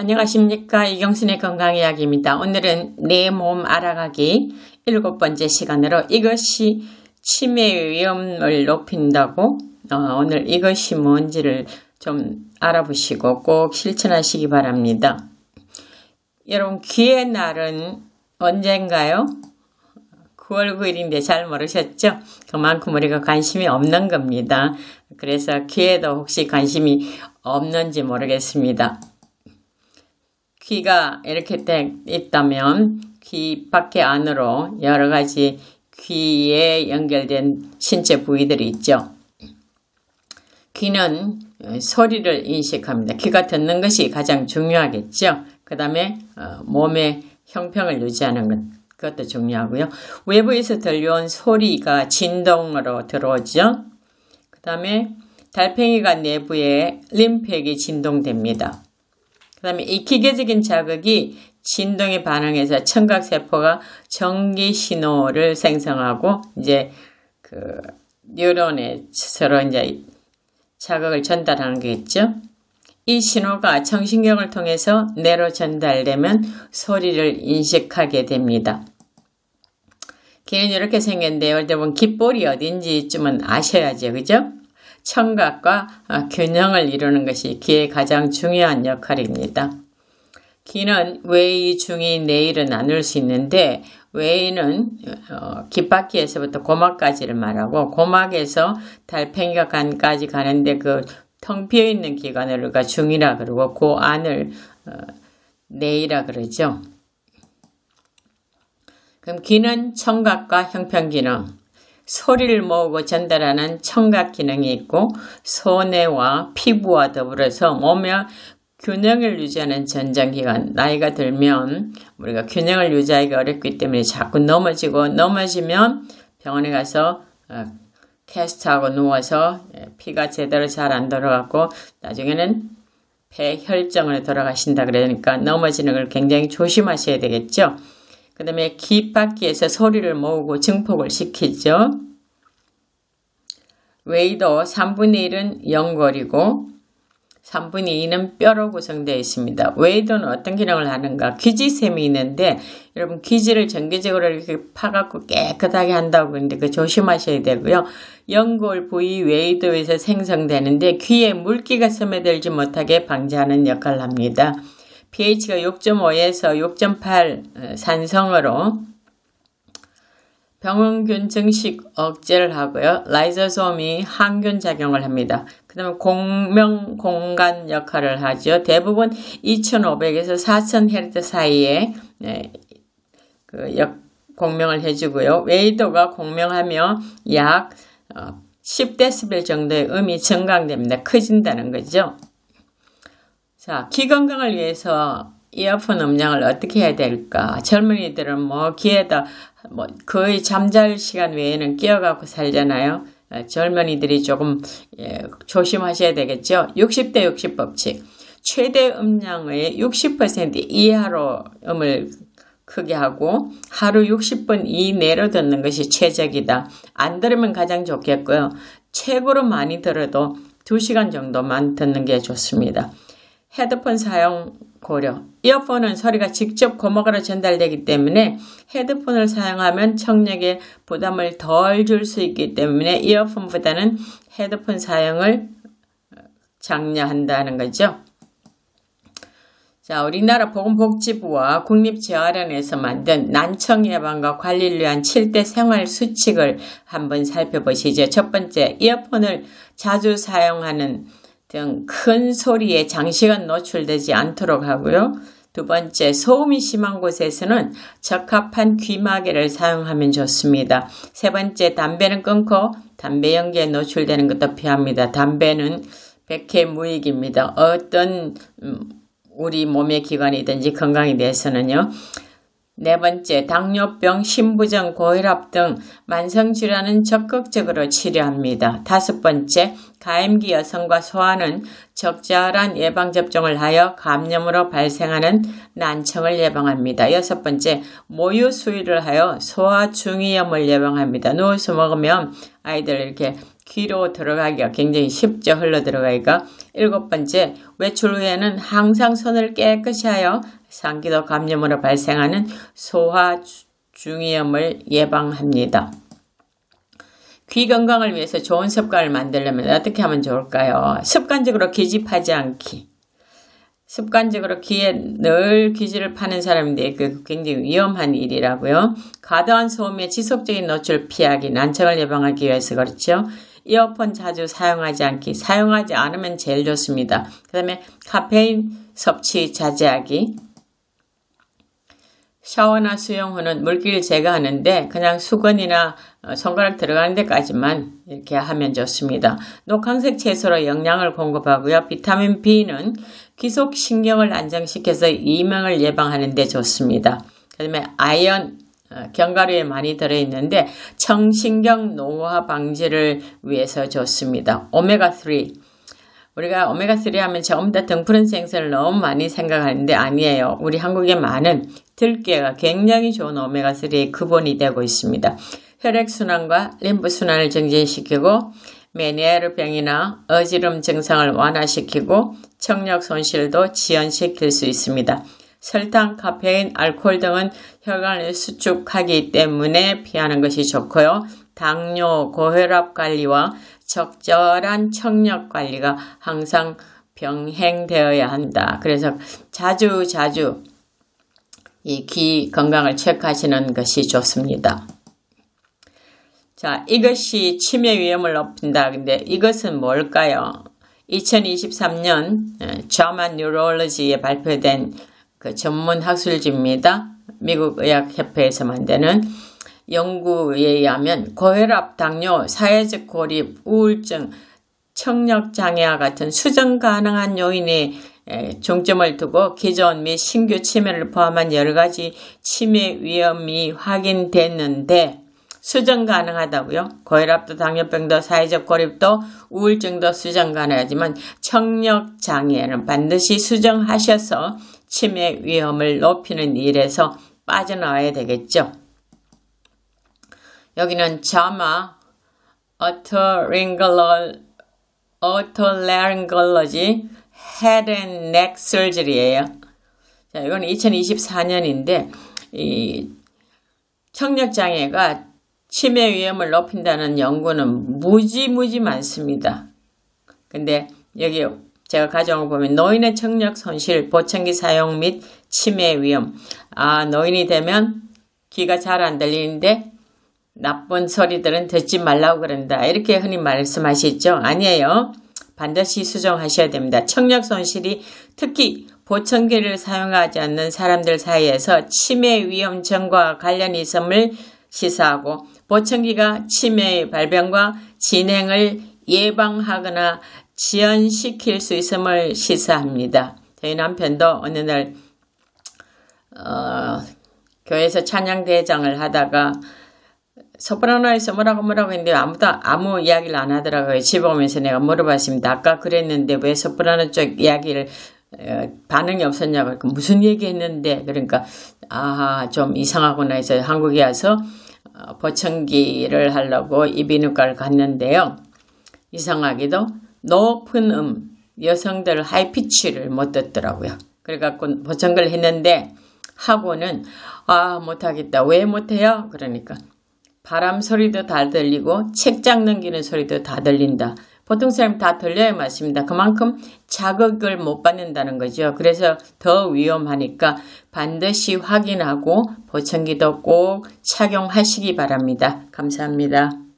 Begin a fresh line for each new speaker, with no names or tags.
안녕하십니까 이경순의 건강이야기입니다. 오늘은 내 몸 알아가기 일곱 번째 시간으로 이것이 치매 위험을 높인다고 어, 오늘 이것이 뭔지를 좀 알아보시고 꼭 실천하시기 바랍니다. 여러분 귀의 날은 언젠가요? 9월 9일인데 잘 모르셨죠? 그만큼 우리가 관심이 없는 겁니다. 그래서 귀에도 혹시 관심이 없는지 모르겠습니다. 귀가 이렇게 돼 있다면 귀 밖에 안으로 여러 가지 귀에 연결된 신체 부위들이 있죠. 귀는 소리를 인식합니다. 귀가 듣는 것이 가장 중요하겠죠. 그 다음에 어, 몸의 형평을 유지하는 것, 그것도 중요하고요. 외부에서 들려온 소리가 진동으로 들어오죠. 그 다음에 달팽이가 내부에 림팩이 진동됩니다. 그 다음에 이 기계적인 자극이 진동에 반응해서 청각세포가 전기 신호를 생성하고 이제 그 뉴런에 서로 이제 자극을 전달하는 게 있죠. 이 신호가 청신경을 통해서 뇌로 전달되면 소리를 인식하게 됩니다. 귀는 이렇게 생겼는데 여러분 귓볼이 어딘지쯤은 아셔야죠. 그죠? 청각과 어, 균형을 이루는 것이 귀의 가장 중요한 역할입니다. 귀는 외의, 중의, 내의를 나눌 수 있는데 외의는 어, 귓바퀴에서부터 고막까지를 말하고 고막에서 달팽이가 간까지 가는데 그 텅 비어 있는 기관을 우리가 중이라 그러고 그 안을 어, 내의라 그러죠. 그럼 귀는 청각과 형평 기능, 소리를 모으고 전달하는 청각 기능이 있고 손해와 피부와 더불어서 몸의 균형을 유지하는 전장기관 나이가 들면 우리가 균형을 유지하기가 어렵기 때문에 자꾸 넘어지고 넘어지면 병원에 가서 어, 캐스트하고 누워서 예, 피가 제대로 잘안 돌아가고 나중에는 폐혈증으로 돌아가신다 그러니까 넘어지는 걸 굉장히 조심하셔야 되겠죠. 그 다음에 귓바퀴에서 소리를 모으고 증폭을 시키죠. 웨이도 3분의 1은 연골이고 3분의 2는 뼈로 구성되어 있습니다. 웨이도는 어떤 기능을 하는가? 귀지샘이 있는데 여러분 귀지를 전기적으로 이렇게 파갖고 깨끗하게 한다고 그러는데 그 조심하셔야 되고요. 연골 부위 웨이도에서 생성되는데 귀에 물기가 스며들지 못하게 방지하는 역할을 합니다. pH가 6.5에서 6.8 어, 산성으로 병원균 증식 억제를 하고요. 라이zo솜이 항균 작용을 합니다. 그 다음에 공명 공간 역할을 하죠. 대부분 2500에서 4000Hz 사이에 네, 그 역, 공명을 해주고요. 웨이도가 공명하며 약 10dB 어, 정도의 음이 증강됩니다. 커진다는 거죠. 자, 귀 건강을 위해서 이어폰 음량을 어떻게 해야 될까? 젊은이들은 뭐 귀에다 뭐 거의 잠잘 시간 외에는 끼어갖고 살잖아요. 어, 젊은이들이 조금 예, 조심하셔야 되겠죠. 60대 60 법칙. 최대 음량의 60% 이하로 음을 크게 하고 하루 60분 이내로 듣는 것이 최적이다. 안 들으면 가장 좋겠고요. 최고로 많이 들어도 2시간 정도만 듣는 게 좋습니다. 헤드폰 사용 고려. 이어폰은 소리가 직접 고막으로 전달되기 때문에 헤드폰을 사용하면 청력에 부담을 덜 줄 수 있기 때문에 이어폰보다는 헤드폰 사용을 장려한다는 거죠. 자, 우리나라 보건복지부와 국립재활원에서 만든 난청 예방과 관리를 위한 7대 생활 수칙을 한번 살펴보시죠. 첫 번째, 이어폰을 자주 사용하는 등 큰 소리에 장시간 노출되지 않도록 하고요. 두 번째, 소음이 심한 곳에서는 적합한 귀마개를 사용하면 좋습니다. 세 번째, 담배는 끊고 담배 연기에 노출되는 것도 피합니다. 담배는 백해 무익입니다. 어떤 음, 우리 몸의 기관이든지 건강에 대해서는요. 네 번째, 당뇨병, 신부전, 고혈압 등 만성질환은 적극적으로 치료합니다. 다섯 번째, 가임기 여성과 소아는 적절한 예방접종을 하여 감염으로 발생하는 난청을 예방합니다. 여섯 번째, 모유 수유를 하여 소아 중이염을 예방합니다. 누워서 먹으면 아이들 이렇게 귀로 들어가기가 굉장히 쉽죠. 흘러 들어가기가. 일곱 번째, 외출 후에는 항상 손을 깨끗이 하여 상기도 감염으로 발생하는 소화 중이염을 예방합니다. 귀 건강을 위해서 좋은 습관을 만들려면 어떻게 하면 좋을까요? 습관적으로 기집하지 않기. 습관적으로 귀에 늘 귀지를 파는 사람인데 그 굉장히 위험한 일이라고요. 과도한 소음에 지속적인 노출 피하기, 난청을 예방하기 위해서 그렇죠. 이어폰 자주 사용하지 않기, 사용하지 않으면 제일 좋습니다. 그 다음에 카페인 섭취 자제하기, 샤워나 수영 후는 물기를 제거하는데 그냥 수건이나 어, 손가락 들어가는 데까지만 이렇게 하면 좋습니다. 녹황색 채소로 영양을 공급하고요. 비타민 B는 귀속 신경을 안정시켜서 이명을 예방하는 데 좋습니다. 그 다음에 아연 어, 견과류에 많이 들어있는데 청신경 노화 방지를 위해서 좋습니다. 오메가3 우리가 오메가3 하면 전부 다 등푸른 생선을 너무 많이 생각하는데 아니에요. 우리 한국에 많은 들깨가 굉장히 좋은 오메가3의 근본이 되고 있습니다. 혈액순환과 림프순환을 정진시키고 메니에르병이나 어지럼 증상을 완화시키고 청력 손실도 지연시킬 수 있습니다. 설탕, 카페인, 알코올 등은 혈관을 수축하기 때문에 피하는 것이 좋고요. 당뇨, 고혈압 관리와 적절한 청력 관리가 항상 병행되어야 한다. 그래서 자주 자주 이 귀 건강을 체크하시는 것이 좋습니다. 자, 이것이 치매 위험을 높인다. 근데 이것은 뭘까요? 2023년 자만 뉴럴로지에 발표된 그 전문 학술지입니다. 미국 의학협회에서 만드는 연구에 의하면 고혈압, 당뇨, 사회적 고립, 우울증, 청력장애와 같은 수정 가능한 요인에 중점을 두고 기존 및 신규 치매를 포함한 여러 가지 치매 위험이 확인됐는데 수정 가능하다고요. 고혈압도 당뇨병도 사회적 고립도 우울증도 수정 가능하지만 청력 장애는 반드시 수정하셔서 치매 위험을 높이는 일에서 빠져나와야 되겠죠. 여기는 자마 어토링글러 어토레링글러지 헤드 앤 넥 설저리예요. 자, 이건 2024년인데 이 청력 장애가 치매 위험을 높인다는 연구는 무지무지 많습니다. 근데 여기 제가 거 보면 노인의 청력 손실, 보청기 사용 및 치매 위험. 아, 노인이 되면 귀가 잘 안 들리는데 나쁜 소리들은 듣지 말라고 그런다. 이렇게 흔히 말씀하시죠? 아니에요. 반드시 수정하셔야 됩니다. 청력 손실이 특히 보청기를 사용하지 않는 사람들 사이에서 치매 위험성과 관련이 있음을 시사하고 보청기가 치매의 발병과 진행을 예방하거나 지연시킬 수 있음을 시사합니다. 저희 남편도 어느 날 어, 교회에서 찬양대장을 하다가 소프라노에서 뭐라고 뭐라고 했는데 아무도 아무 이야기를 안 하더라고요. 집에 오면서 내가 물어봤습니다. 아까 그랬는데 왜 소프라노 쪽 이야기를 어, 반응이 없었냐고 무슨 얘기 했는데 그러니까 아좀 이상하구나 해서 한국에 와서 어, 보청기를 하려고 이비인후과를 갔는데요. 이상하게도 높은 음 여성들 하이피치를 못 듣더라고요. 그래갖고 보청기를 했는데 하고는 아 못하겠다 왜 못해요? 그러니까 바람 소리도 다 들리고 책장 넘기는 소리도 다 들린다. 보통 사람 다 들려야 맞습니다. 그만큼 자극을 못 받는다는 거죠. 그래서 더 위험하니까 반드시 확인하고 보청기도 꼭 착용하시기 바랍니다. 감사합니다.